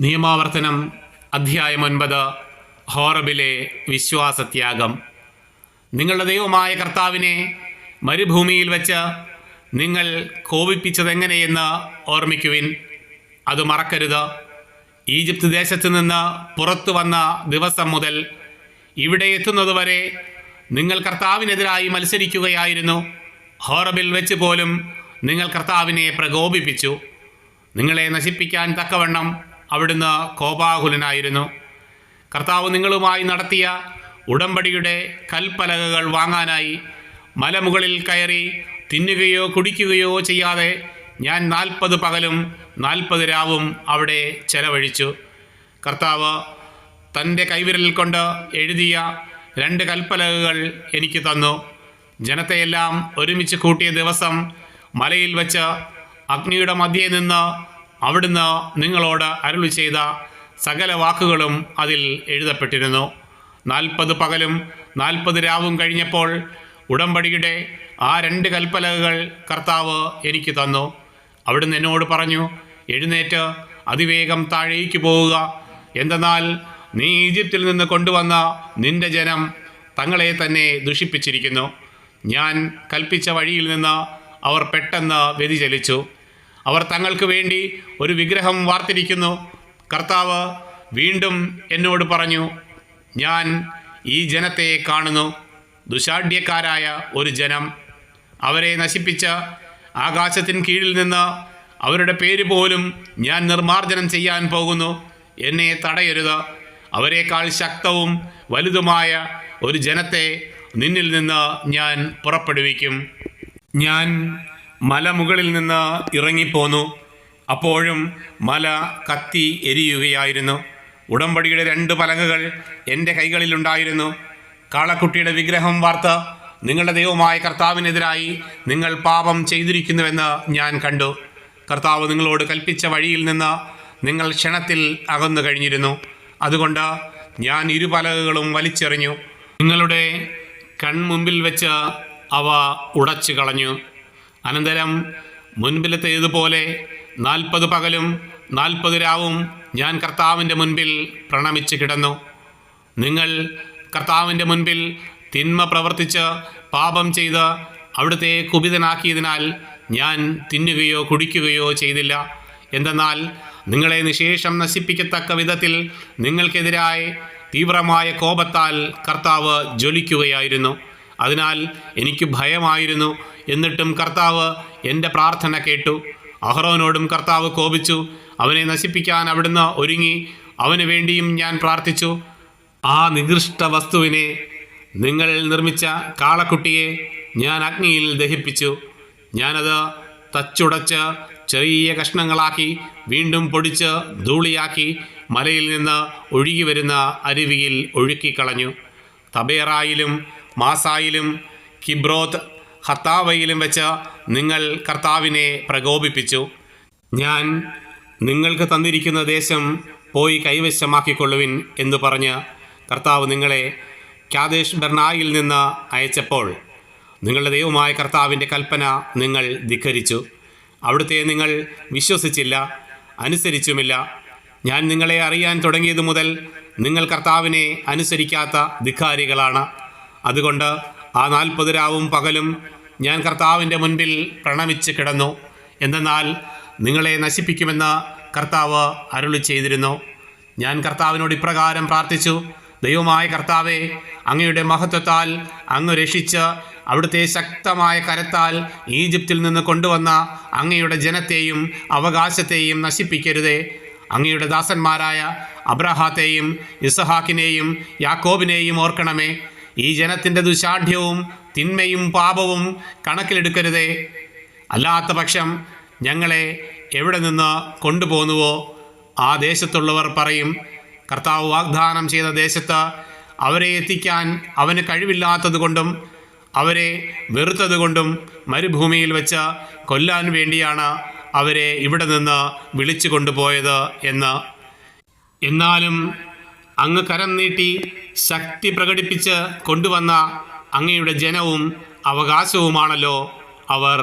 നിയമാവർത്തനം അധ്യായം ഒൻപത് ഹോറബിലെ വിശ്വാസത്യാഗം. നിങ്ങളുടെ ദൈവമായ കർത്താവിനെ മരുഭൂമിയിൽ വെച്ച് നിങ്ങൾ കോപിപ്പിച്ചതെങ്ങനെയെന്ന് ഓർമ്മിക്കുവിൻ. അത് മറക്കരുത്. ഈജിപ്ത് ദേശത്ത് നിന്ന് പുറത്തു വന്ന ദിവസം മുതൽ ഇവിടെ എത്തുന്നതുവരെ നിങ്ങൾ കർത്താവിനെതിരായി മത്സരിക്കുകയായിരുന്നു. ഹോറബിൽ വെച്ച് പോലും നിങ്ങൾ കർത്താവിനെ പ്രകോപിപ്പിച്ചു. നിങ്ങളെ നശിപ്പിക്കാൻ തക്കവണ്ണം അവിടുന്ന് കോപാകുലനായിരുന്നു. കർത്താവ് നിങ്ങളുമായി നടത്തിയ ഉടമ്പടിയുടെ കൽപ്പലകകൾ വാങ്ങാനായി മലമുകളിൽ കയറി തിന്നുകയോ കുടിക്കുകയോ ചെയ്യാതെ ഞാൻ നാൽപ്പത് പകലും നാൽപ്പത് രാവും അവിടെ ചെലവഴിച്ചു. കർത്താവ് തന്റെ കൈവിരലിൽ കൊണ്ട് എഴുതിയ രണ്ട് കൽപ്പലകകൾ എനിക്ക് തന്നു. ജനത്തെയെല്ലാം ഒരുമിച്ച് കൂട്ടിയ ദിവസം മലയിൽ വച്ച് അഗ്നിയുടെ മധ്യേ നിന്ന് അവിടുന്ന് നിങ്ങളോട് അരുളി ചെയ്ത സകല വാക്കുകളും അതിൽ എഴുതപ്പെട്ടിരുന്നു. നാൽപ്പത് പകലും നാൽപ്പത് രാവും കഴിഞ്ഞപ്പോൾ ഉടമ്പടിയുടെ ആ രണ്ട് കൽപ്പലകകൾ കർത്താവ് എനിക്ക് തന്നു. അവിടുന്ന് എന്നോട് പറഞ്ഞു എഴുന്നേറ്റ് അതിവേഗം താഴേക്ക് പോവുക. എന്തെന്നാൽ നീ ഈജിപ്തിൽ നിന്ന് കൊണ്ടുവന്ന നിന്റെ ജനം തങ്ങളെ തന്നെ ദുഷിപ്പിച്ചിരിക്കുന്നു. ഞാൻ കൽപ്പിച്ച വഴിയിൽ നിന്ന് അവർ പെട്ടെന്ന് വ്യതിചലിച്ചു. അവർ തങ്ങൾക്ക് വേണ്ടി ഒരു വിഗ്രഹം വാർത്തിരിക്കുന്നു. കർത്താവ് വീണ്ടും എന്നോട് പറഞ്ഞു ഞാൻ ഈ ജനത്തെ കാണുന്നു. ദുശാഢ്യക്കാരായ ഒരു ജനം. അവരെ നശിപ്പിച്ച ആകാശത്തിന് കീഴിൽ നിന്ന് അവരുടെ പേര് പോലും ഞാൻ നിർമാർജനം ചെയ്യാൻ പോകുന്നു. എന്നെ തടയരുത്. അവരെക്കാൾ ശക്തവും വലുതുമായ ഒരു ജനത്തെ നിന്നിൽ നിന്ന് ഞാൻ പുറപ്പെടുവിക്കും. ഞാൻ മലമുകളിൽ നിന്ന് ഇറങ്ങിപ്പോന്നു. അപ്പോഴും മല കത്തി എരിയുകയായിരുന്നു. ഉടമ്പടിയുടെ രണ്ട് പലകകൾ എന്റെ കൈകളിലുണ്ടായിരുന്നു കാളക്കുട്ടിയുടെ വിഗ്രഹം വാർത്ത് നിങ്ങളുടെ ദൈവമായ കർത്താവിനെതിരായി നിങ്ങൾ പാപം ചെയ്തിരിക്കുന്നുവെന്ന് ഞാൻ കണ്ടു. കർത്താവ് നിങ്ങളോട് കൽപ്പിച്ച വഴിയിൽ നിന്ന് നിങ്ങൾ ക്ഷണത്തിൽ അകന്നു കഴിഞ്ഞിരുന്നു. അതുകൊണ്ട് ഞാൻ ഇരു പലകകളും വലിച്ചെറിഞ്ഞു. നിങ്ങളുടെ കൺമുമ്പിൽ വെച്ച് അവ ഉടച്ചു കളഞ്ഞു അനന്തരം മുൻപിലത്തേതുപോലെ നാൽപ്പത് പകലും നാൽപ്പത് രാവും ഞാൻ കർത്താവിന്റെ മുൻപിൽ പ്രണമിച്ച് കിടന്നു. നിങ്ങൾ കർത്താവിന്റെ മുൻപിൽ തിന്മ പ്രവർത്തിച്ച് പാപം ചെയ്ത് അവിടുത്തെ കുപിതനാക്കിയതിനാൽ ഞാൻ തിന്നുകയോ കുടിക്കുകയോ ചെയ്തില്ല. എന്തെന്നാൽ നിങ്ങളെ നിശേഷം നശിപ്പിക്കത്തക്ക വിധത്തിൽ നിങ്ങൾക്കെതിരായി തീവ്രമായ കോപത്താൽ കർത്താവ് ജ്വലിക്കുകയായിരുന്നു. അതിനാൽ എനിക്ക് ഭയമായിരുന്നു. എന്നിട്ടും കർത്താവ് എന്റെ പ്രാർത്ഥന കേട്ടു. അഹ്റോനോടും കർത്താവ് കോപിച്ചു. അവനെ നശിപ്പിക്കാൻ അവിടുന്ന് ഒരുങ്ങി. അവന് വേണ്ടിയും ഞാൻ പ്രാർത്ഥിച്ചു. ആ നികൃഷ്ട വസ്തുവിനെ നിങ്ങൾ നിർമ്മിച്ച കാളക്കുട്ടിയെ ഞാൻ അഗ്നിയിൽ ദഹിപ്പിച്ചു. ഞാനത് തച്ചുടച്ച് ചെറിയ കഷ്ണങ്ങളാക്കി വീണ്ടും പൊടിച്ച് ധൂളിയാക്കി മലയിൽ നിന്ന് ഒഴുകി വരുന്ന അരുവിയിൽ ഒഴുക്കിക്കളഞ്ഞു. തബേറായിലും മാസായിലും കിബ്രോത്ത് ഹത്താവയിലും വെച്ച് നിങ്ങൾ കർത്താവിനെ പ്രകോപിപ്പിച്ചു. ഞാൻ നിങ്ങൾക്ക് തന്നിരിക്കുന്ന ദേശം പോയി കൈവശമാക്കിക്കൊള്ളുവിൻ എന്ന് പറഞ്ഞ് കർത്താവ് നിങ്ങളെ കാദേശ് ബെർണായിൽ നിന്ന് അയച്ചപ്പോൾ നിങ്ങളുടെ ദൈവമായ കർത്താവിന്റെ കൽപ്പന നിങ്ങൾ ധിക്കരിച്ചു അവിടുത്തെ നിങ്ങൾ വിശ്വസിച്ചില്ല അനുസരിച്ചുമില്ല. ഞാൻ നിങ്ങളെ അറിയാൻ തുടങ്ങിയതു മുതൽ നിങ്ങൾ കർത്താവിനെ അനുസരിക്കാത്ത ധിക്കാരികളാണ് അതുകൊണ്ട് ആ നാൽപ്പത് രാവും പകലും ഞാൻ കർത്താവിന്റെ മുൻപിൽ പ്രണമിച്ച് കിടന്നു. എന്തെന്നാൽ നിങ്ങളെ നശിപ്പിക്കുമെന്ന് കർത്താവ് അരുളി ചെയ്തിരുന്നു. ഞാൻ കർത്താവിനോട് ഇപ്രകാരം പ്രാർത്ഥിച്ചു. ദൈവമായ കർത്താവെ അങ്ങയുടെ മഹത്വത്താൽ അങ്ങ് രക്ഷിച്ച് അവിടുത്തെ ശക്തമായ കരത്താൽ ഈജിപ്തിൽ നിന്ന് കൊണ്ടുവന്ന അങ്ങയുടെ ജനത്തെയും അവകാശത്തെയും നശിപ്പിക്കരുതേ. അങ്ങയുടെ ദാസന്മാരായ അബ്രഹാത്തെയും ഇസഹാക്കിനെയും യാക്കോബിനെയും ഓർക്കണമേ. ഈ ജനത്തിന്റെ ദുശാഠ്യവും തിന്മയും പാപവും കണക്കിലെടുക്കരുതേ. അല്ലാത്ത പക്ഷം ഞങ്ങളെ എവിടെ നിന്ന് കൊണ്ടുപോകുന്നുവോ ആ ദേശത്തുള്ളവർ പറയും കർത്താവ് വാഗ്ദാനം ചെയ്ത ദേശത്ത് അവരെ എത്തിക്കാൻ അവന് കഴിവില്ലാത്തതുകൊണ്ടും അവരെ വെറുത്തതുകൊണ്ടും മരുഭൂമിയിൽ വെച്ച് കൊല്ലാൻ വേണ്ടിയാണ് അവരെ ഇവിടെ നിന്ന് വിളിച്ചു കൊണ്ടുപോയത് എന്ന്. എന്നാലും അങ്ങ് കരം നീട്ടി ശക്തി പ്രകടിപ്പിച്ച് കൊണ്ടുവന്ന അങ്ങയുടെ ജനവും അവകാശവുമാണല്ലോ അവർ.